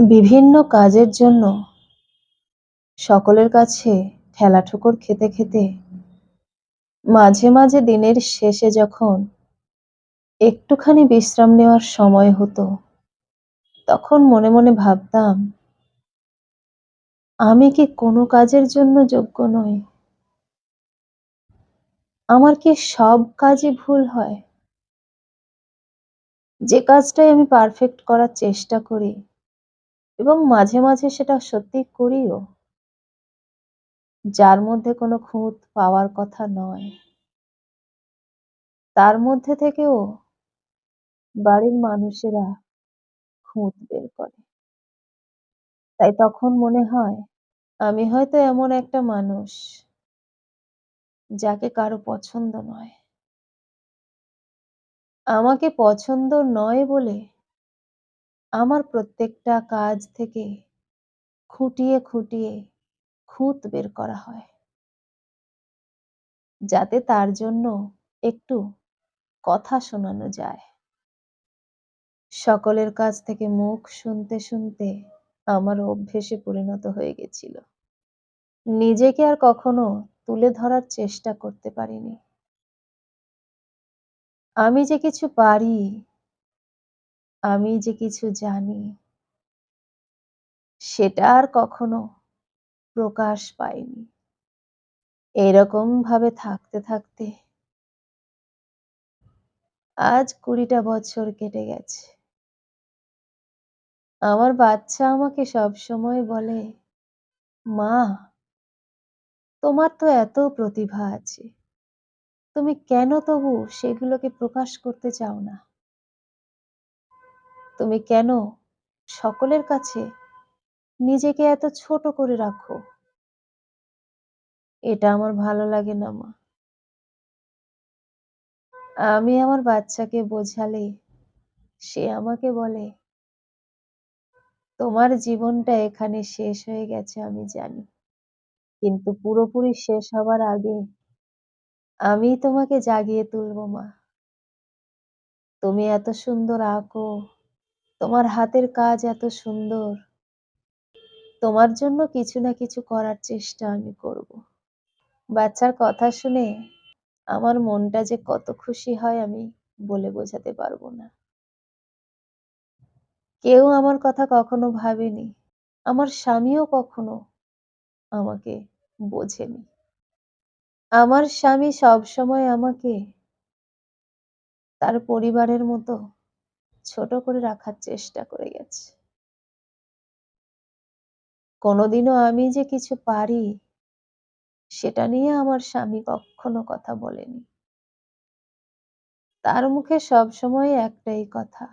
বিভিন্ন কাজের জন্য সকলের কাছে ঠেলাঠোকর খেতে খেতে, মাঝে মাঝে দিনের শেষে যখন একটুখানি বিশ্রাম নেওয়ার সময় হতো, তখন মনে মনে ভাবতাম, আমি কি কোনো কাজের জন্য যোগ্য নই? আমার কি সব কাজই ভুল হয়? যে কাজটাই আমি পারফেক্ট করার চেষ্টা করি এবং মাঝে মাঝে সেটা সত্যি করিও। যার মধ্যে কোনো খুঁত পাওয়ার কথা নয়। তার মধ্যে থেকেও বাড়ির মানুষেরা খুঁত বের করে। তাই তখন মনে হয়, আমি হয়তো এমন একটা মানুষ যাকে কারও পছন্দ নয়। আমাকে পছন্দ নয় বলে আমার প্রত্যেকটা কাজ থেকে খুঁটিয়ে খুঁটিয়ে খুঁত বের করা হয়। যাতে তার জন্য একটু কথা শোনানো যায়। সকলের কাছ থেকে মুখ শুনতে শুনতে আমার অভ্যেসে পরিণত হয়ে গেছিল। নিজেকে আর কখনো তুলে ধরার চেষ্টা করতে পারিনি। আমি যে কিছু পারি আমি যে কিছু জানি, সেটা আর কখনো প্রকাশ পায়নি এরকম ভাবে থাকতে থাকতে আজ কুড়িটা বছর কেটে গেছে। আমার বাচ্চা আমাকে সব সময় বলে, মা, তোমার তো এত প্রতিভা আছে। তুমি কেন তবু সেগুলোকে প্রকাশ করতে চাও না? তুমি কেন সকলের কাছে নিজেকে এত ছোট করে রাখো? এটা আমার ভালো লাগে না, মা। আমি আমার বাচ্চাকে বোঝালে সে আমাকে বলে, তোমার জীবনটা এখানে শেষ হয়ে গেছে, আমি জানি। কিন্তু পুরোপুরি শেষ হবার আগে আমি তোমাকে জাগিয়ে তুলবো, মা। তুমি এত সুন্দর আঁকো তোমার হাতের কাজ এত সুন্দর। তোমার জন্য কিছু না কিছু করার চেষ্টা আমি করব। বাচ্চার কথা শুনে আমার মনটা যে কত খুশি হয় আমি বলে বোঝাতে পারব না। কেউ আমার কথা কখনো ভাবেনি। আমার স্বামীও কখনো আমাকে বোঝেনি। আমার স্বামী সব সময় আমাকে তার পরিবারের মতো ছোট করে রাখার চেষ্টা করে গেছে। কোনোদিনও আমি যে কিছু পারি, সেটা নিয়ে আমার স্বামী কখনো কথা বলেনি। তার মুখে সব সময় একটাই কথা,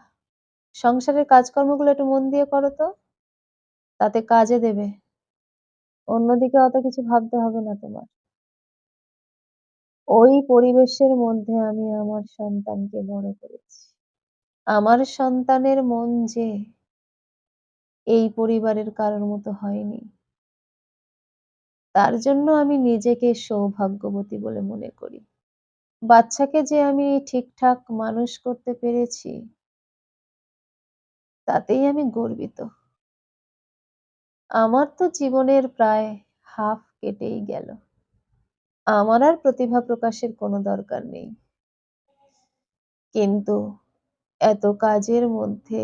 সংসারের কাজকর্মগুলো একটু মন দিয়ে করো তো, তাতে কাজে দেবে। অন্যদিকে অত কিছু ভাবতে হবে না তোমার। ওই পরিবেশের মধ্যে আমি আমার সন্তানকে বড় করেছি। আমার সন্তানের মন যে এই পরিবারের কারোর মতো হয়নি। তার জন্য আমি নিজেকে সৌভাগ্যবতী বলে মনে করি। বাচ্চাকে যে আমি ঠিকঠাক মানুষ করতে পেরেছি, তাতেই আমি গর্বিত। আমার তো জীবনের প্রায় হাফ কেটেই গেল। আমার আর প্রতিভা প্রকাশের কোনো দরকার নেই। কিন্তু এত কাজের মধ্যে,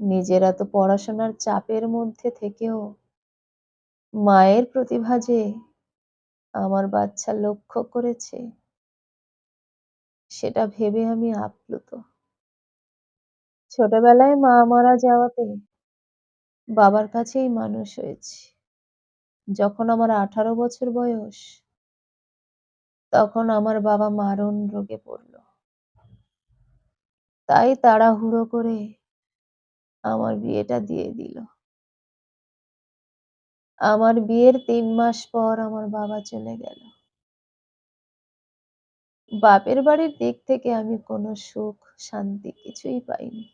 নিজের এত পড়াশোনার চাপের মধ্যে থেকেও। মায়ের প্রতিভা যে আমার বাচ্চা লক্ষ্য করেছে, সেটা ভেবে আমি আপ্লুত। ছোটবেলায় মা মারা যাওয়াতে বাবার কাছেই মানুষ হয়েছি। যখন আমার আঠারো বছর বয়স, তখন আমার বাবা মারণ রোগে পড়ল। তাই তাড়াহুড়ো করে আমার বিয়েটা দিয়ে দিল। আমার বিয়ের তিন মাস পর আমার বাবা চলে গেল। বাপের বাড়ির দিক থেকে আমি কোনো সুখ, শান্তি কিছুই পাইনি।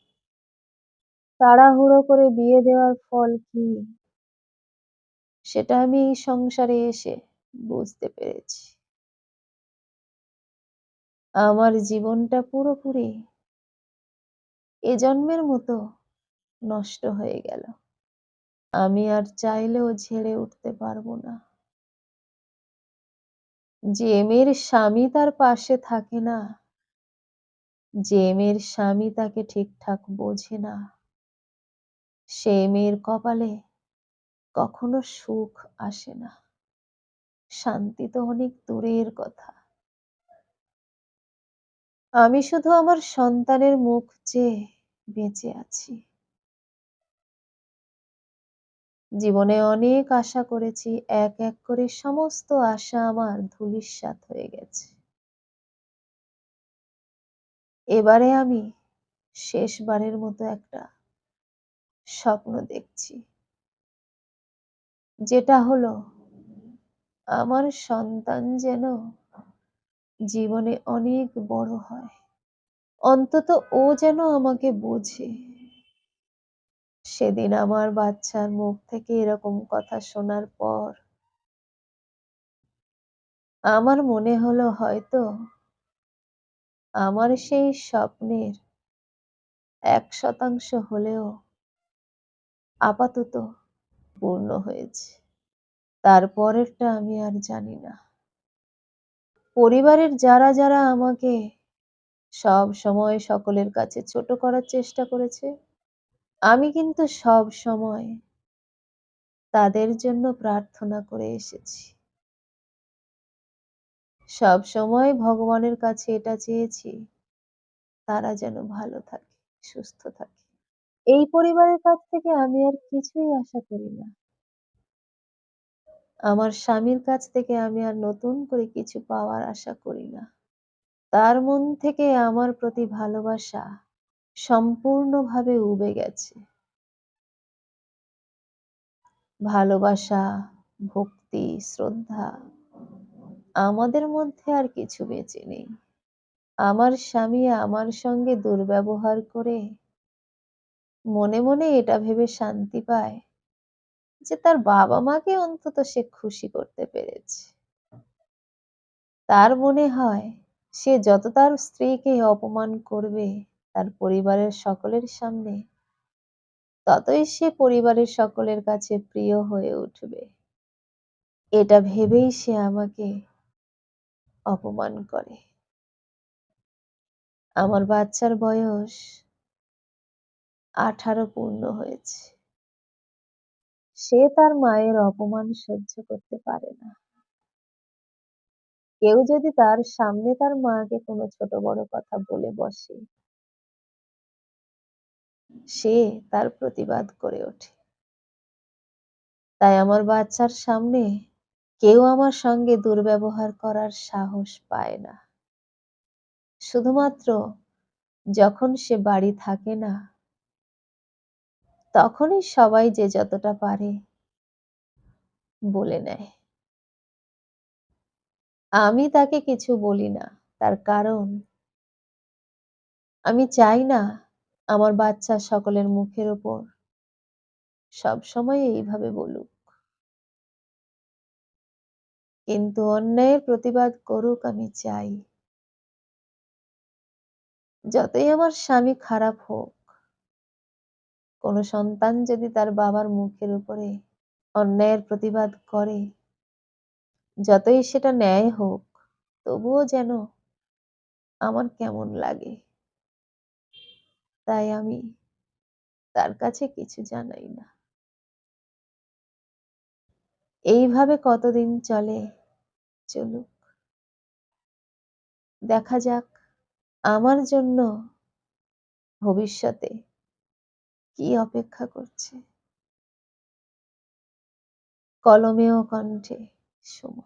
তাড়াহুড়ো করে বিয়ে দেওয়ার ফল কি? সেটা আমি এই সংসারে এসে বুঝতে পেরেছি। আমার জীবনটা পুরোপুরি এ জন্মের মতো নষ্ট হয়ে গেল। আমি আর চাইলেও ঝেড়ে উঠতে পারব না। যে মেয়ের স্বামী তার পাশে থাকে না, যে মেয়ের স্বামী তাকে ঠিকঠাক বোঝে না, সে মেয়ের কপালে কখনো সুখ আসে না। শান্তি তো অনেক দূরের কথা। আমি শুধু আমার সন্তানের মুখ চেয়ে বেঁচে আছি। জীবনে অনেক আশা করেছি, এক এক করে সমস্ত আশা আমার ধূলিসাৎ হয়ে গেছে। এবারে আমি শেষবারের মতো একটা স্বপ্ন দেখছি। যেটা হলো আমার সন্তান যেন জীবনে অনেক বড় হয়। অন্তত ও যেন আমাকে বোঝে। সেদিন আমার বাচ্চার মুখ থেকে এরকম কথা শোনার পর আমার মনে হলো হয়তো আমার সেই স্বপ্নের এক শতাংশ হলেও আপাতত পূর্ণ হয়েছে। তারপরেরটা আমি আর জানি না। পরিবারের যারা, যারা আমাকে সবসময় সকলের কাছে ছোট করার চেষ্টা করেছে, আমি কিন্তু সবসময় তাদের জন্য প্রার্থনা করে এসেছি। সবসময় ভগবানের কাছে এটা চেয়েছি, তারা যেন ভালো থাকে, সুস্থ থাকে। এই পরিবারের কাছ থেকে আমি আর কিছুই আশা করি না। আমার স্বামীর কাছ থেকে আমি আর নতুন করে কিছু পাওয়ার আশা করি না। তার মন থেকে আমার প্রতি ভালোবাসা সম্পূর্ণভাবে উবে গেছে। ভালোবাসা, ভক্তি, শ্রদ্ধা আমাদের মধ্যে আর কিছু বেঁচে নেই। আমার স্বামী আমার সঙ্গে দুর্ব্যবহার করে মনে, মনে এটা ভেবে শান্তি পায় যে তার বাবা-মাকে অন্তত সে খুশি করতে পেরেছে। তার মনে হয় সে যত তার স্ত্রীকে অপমান করবে তার পরিবারের সকলের সামনে, ততই সে পরিবারের সকলের কাছে প্রিয় হয়ে উঠবে। এটা ভেবেই সে আমাকে অপমান করে। আমার বাচ্চার বয়স আঠারো পূর্ণ হয়েছে। সে তার মায়ের অপমান সহ্য করতে পারে না। কেউ যদি তার সামনে তার মাকে কোনো ছোট বড় কথা বলে বসে, সে তার প্রতিবাদ করে ওঠে। তাই আমার বাচ্চার সামনে কেউ আমার সঙ্গে দুর্ব্যবহার করার সাহস পায় না। শুধুমাত্র যখন সে বাড়ি থাকে না, তখনই সবাই যে যতটা পারে বলে নেয়। আমি তাকে কিছু বলি না। তার কারণ আমি চাই না আমার বাচ্চা সকলের মুখের ওপর সবসময় এইভাবে বলুক। কিন্তু অন্যায়ের প্রতিবাদ করুক আমি চাই। যতই আমার স্বামী খারাপ হোক, কোনো সন্তান যদি তার বাবার মুখের উপরে অন্যায়ের প্রতিবাদ করে, যতই সেটা ন্যায় হোক, তবুও যেন আমার কেমন লাগে। তাই আমি তার কাছে কিছু জানাই না। এইভাবে কতদিন চলে, চলুক। দেখা যাক আমার জন্য ভবিষ্যতে কি অপেক্ষা করছে। কলমে ও কণ্ঠে সুমা।